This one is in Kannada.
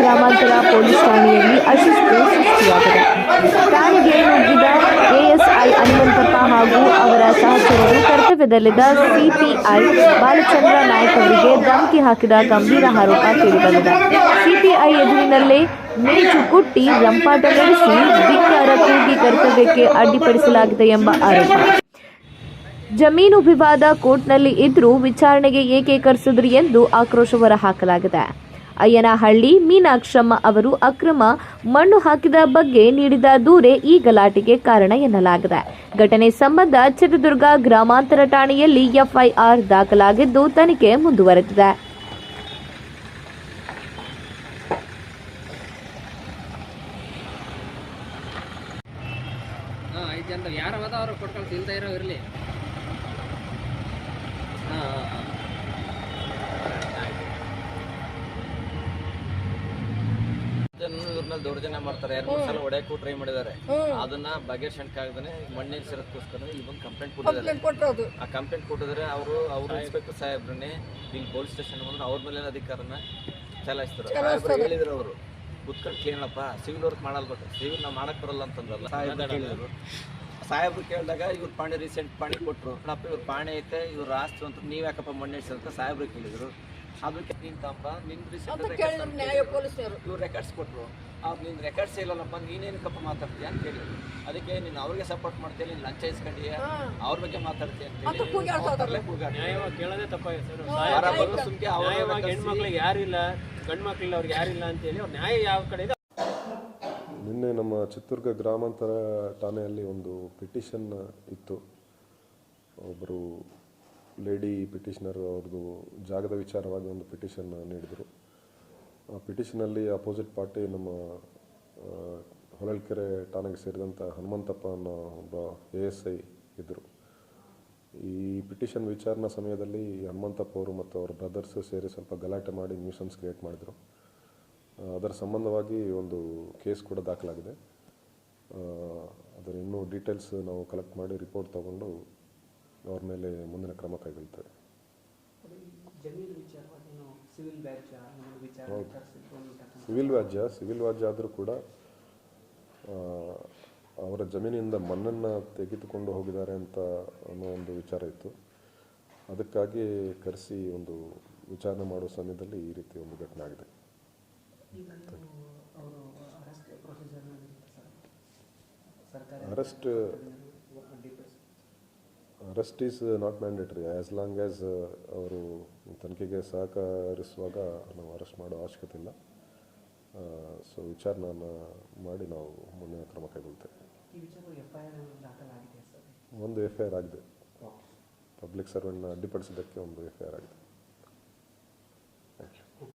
ಗ್ರಾಮಾಂತರ ಪೊಲೀಸ್ ಠಾಣೆಯಲ್ಲಿ ಅಶಿಸ್ತು ಸೃಷ್ಟಿಯಾಗಿದೆ. ಠಾಣೆಗೆ ನುಗ್ಗಿದ ಎಎಸ್ಐ ಹನುಮಂತಪ್ಪ ಹಾಗೂ ಅವರ ಸಹಚರರು ಕರ್ತವ್ಯದಲ್ಲಿದ್ದ ಸಿಪಿಐ ಬಾಲಚಂದ್ರ ನಾಯಕ್ ಅವರಿಗೆ ಧಮಕಿ ಹಾಕಿದ ಗಂಭೀರ ಆರೋಪ ಕೇಳಿಬಂದಿದೆ. ಸಿಪಿಐ ಎದುರಿನಲ್ಲೇ ಮೇಜು ಕುಟ್ಟಿ ರಂಪಾಟ ನಡೆಸಿ ಧಿಕ್ಕಾರ ಕೂಗಿ ಕರ್ತವ್ಯಕ್ಕೆ ಅಡ್ಡಿಪಡಿಸಲಾಗಿದೆ ಎಂಬ ಆರೋಪ. ಜಮೀನು ವಿವಾದ ಕೋರ್ಟ್ನಲ್ಲಿ ಇದ್ರೂ ವಿಚಾರಣೆಗೆ ಏಕೆ ಕರೆಸಿದ್ರಿ ಎಂದು ಆಕ್ರೋಶ ಹೊರಹಾಕಲಾಗಿದೆ. ಅಯ್ಯನಹಳ್ಳಿ, ಮೀನಾಕ್ಷಮ್ಮ ಅವರು ಅಕ್ರಮ ಮಣ್ಣು ಹಾಕಿದ ಬಗ್ಗೆ ನೀಡಿದ ದೂರೇ ಈ ಗಲಾಟೆಗೆ ಕಾರಣ ಎನ್ನಲಾಗಿದೆ. ಘಟನೆ ಸಂಬಂಧ ಚಿತ್ರದುರ್ಗ ಗ್ರಾಮಾಂತರ ಠಾಣೆಯಲ್ಲಿ ಎಫ್ಐಆರ್ ದಾಖಲಾಗಿದ್ದು, ತನಿಖೆ ಮುಂದುವರೆದಿದೆ. ಯಾರು ಇರೋ ಇರಲಿ. ಹಾಂ ಹಾಂ ಇವ್ರ ಮೇಲೆ ದೌರ್ಜನ್ಯ ಮಾಡ್ತಾರೆ. ಎರಡು ಮೂರು ಸಲ ಹೊಡೆಯಕ್ಕೂ ಟ್ರೈ ಮಾಡಿದ್ದಾರೆ. ಅದನ್ನ ಬಗೆಹರಿಸಕ್ ಆಗದೇ ಮಣ್ಣಿನ ಸಿರಕ್ಕೋಸ್ಕರ ಇವನ್ ಕಂಪ್ಲೇಂಟ್ ಕೊಟ್ಟಿದ್ದಾರೆ. ಆ ಕಂಪ್ಲೇಂಟ್ ಕೊಟ್ಟಿದ್ರೆ ಅವರು ಅವರು ಇನ್ಸ್ಪೆಕ್ಟರ್ ಸಾಹೇಬ್ರನ್ನೇ ಇಲ್ಲಿ ಪೊಲೀಸ್ ಸ್ಟೇಷನ್ ಬಂದ್ರೆ ಅವ್ರ ಮೇಲೆ ಅಧಿಕಾರನ ಚಲಾಯಿಸ್ತಾರೆ. ಸಾಹೇಬ್ರು ಹೇಳಿದ್ರು ಅವರು ಕುತ್ಕೊಂಡು ಕೇಳಪ್ಪ ಸಿವಿಲ್ ವರ್ಕ್ ಮಾಡಲ್ಬೇಕು ಸಿವಿಲ್ ನಾವು ಮಾಡಕ್ ಬರಲ್ಲ ಅಂತಂದ್ರಲ್ಲ? ಸಾಹೇಬ್ರು ಕೇಳಿದ್ರು. ಸಾಹೇಬ್ರು ಕೇಳಿದಾಗ ಇವ್ರು ಪಾಣಿ ರೀಸೆಂಟ್ ಪಾಣಿ ಕೊಟ್ಟರು ಅಪ್ಪ ಇವ್ರ ಪಾಣಿ ಐತೆ ಇವ್ರು ಆಸ್ತಿ ಅಂತ ನೀವ್ ಯಾಕಪ್ಪ ಮಣ್ಣೆ ಅಂತ ಸಾಹೇಬ್ರು ಕೇಳಿದ್ರು. ಅದಕ್ಕೆ ನಿಂತಪ್ಪ ಇವ್ರು ರೆಕಾರ್ಡ್ಸ್ ಕೊಟ್ಟರು ಅವ್ರು ನಿನ್ನ ರೆಕಾರ್ಡ್ಸ್ ಇಲ್ಲಲ್ಲಪ್ಪ ನೀನೇನಕ್ಕಪ್ಪ ಮಾತಾಡ್ತೀಯ ಅಂತ ಹೇಳಿ ಅದಕ್ಕೆ ನೀನು ಅವ್ರಿಗೆ ಸಪೋರ್ಟ್ ಮಾಡ್ತೀಯ ನೀನು ಲಂಚ ಇಸ್ಕೊಂಡಿಯ? ಅವ್ರ ಬಗ್ಗೆ ಮಾತಾಡ್ತೀಯ ಅಂತ ಕೇಳೋದೇ ತಪ್ಪಾಗಿದೆ ಸುಮ್ಕೆ ಅವ್ರ ಹೆಣ್ಮಕ್ಳಿಗೆ ಯಾರಿಲ್ಲ ಗಂಡು ಮಕ್ಳಿಲ್ಲ ಅವ್ರಿಗೆ ಯಾರಿಲ್ಲ ಅಂತೇಳಿ ಅವ್ರ ನ್ಯಾಯ ಯಾವ ಕಡೆ ಇದೆ? ನಿನ್ನೆ ನಮ್ಮ ಚಿತ್ರದುರ್ಗ ಗ್ರಾಮಾಂತರ ಠಾಣೆಯಲ್ಲಿ ಒಂದು ಪಿಟಿಷನ್ ಇತ್ತು. ಒಬ್ಬರು ಲೇಡಿ ಪಿಟಿಷನರ್ ಅವ್ರದ್ದು ಜಾಗದ ವಿಚಾರವಾಗಿ ಒಂದು ಪಿಟಿಷನ್ ನೀಡಿದರು. ಪಿಟಿಷನಲ್ಲಿ ಅಪೋಸಿಟ್ ಪಾರ್ಟಿ ನಮ್ಮ ಹೊಳಲ್ಕೆರೆ ಠಾಣೆಗೆ ಸೇರಿದಂಥ ಹನುಮಂತಪ್ಪ ಅನ್ನೋ ಒಬ್ಬ ಎ ಎಸ್ ಐ ಇದ್ದರು ಈ ಪಿಟಿಷನ್ ವಿಚಾರಣಾ ಸಮಯದಲ್ಲಿ ಹನುಮಂತಪ್ಪ ಅವರು ಮತ್ತು ಅವ್ರ ಬ್ರದರ್ಸ್ ಸೇರಿ ಸ್ವಲ್ಪ ಗಲಾಟೆ ಮಾಡಿ ನ್ಯೂಸನ್ಸ್ ಕ್ರಿಯೇಟ್ ಮಾಡಿದರು. ಅದರ ಸಂಬಂಧವಾಗಿ ಒಂದು ಕೇಸ್ ಕೂಡ ದಾಖಲಾಗಿದೆ. ಅದರ ಇನ್ನೂ ಡೀಟೇಲ್ಸ್ ನಾವು ಕಲೆಕ್ಟ್ ಮಾಡಿ ರಿಪೋರ್ಟ್ ತಗೊಂಡು ಅವ್ರ ಮೇಲೆ ಮುಂದಿನ ಕ್ರಮ ಕೈಗೊಳ್ತೇವೆ. ಸಿವಿಲ್ ವ್ಯಾಜ್ಯ ಸಿವಿಲ್ ವ್ಯಾಜ್ಯ ಆದರೂ ಕೂಡ ಅವರ ಜಮೀನಿಂದ ಮಣ್ಣನ್ನು ತೆಗೆದುಕೊಂಡು ಹೋಗಿದ್ದಾರೆ ಅಂತ ಅನ್ನೋ ಒಂದು ವಿಚಾರ ಇತ್ತು. ಅದಕ್ಕಾಗಿ ಕರೆಸಿ ಒಂದು ವಿಚಾರಣೆ ಮಾಡುವ ಸಮಯದಲ್ಲಿ ಈ ರೀತಿ ಒಂದು ಘಟನೆ ಆಗಿದೆ. Arrest arrest is not mandatory as long as ಅವರು ತನಿಖೆಗೆ ಸಹಕರಿಸುವಾಗ ನಾವು ಅರೆಸ್ಟ್ ಮಾಡೋ ಅವಶ್ಯಕತೆ ಇಲ್ಲ. ಸೊ ವಿಚಾರಣೆಯನ್ನು ಮಾಡಿ ನಾವು ಮುಂದಿನ ಕ್ರಮ ಕೈಗೊಳ್ತೇವೆ. ಒಂದು ಎಫ್ ಐ ಆರ್ ಆಗಿದೆ ಪಬ್ಲಿಕ್ ಸರ್ವೆಂಟ್ನ ಅಡ್ಡಿಪಡಿಸೋದಕ್ಕೆ ಒಂದು ಎಫ್ ಐ ಆರ್ ಆಗಿದೆ.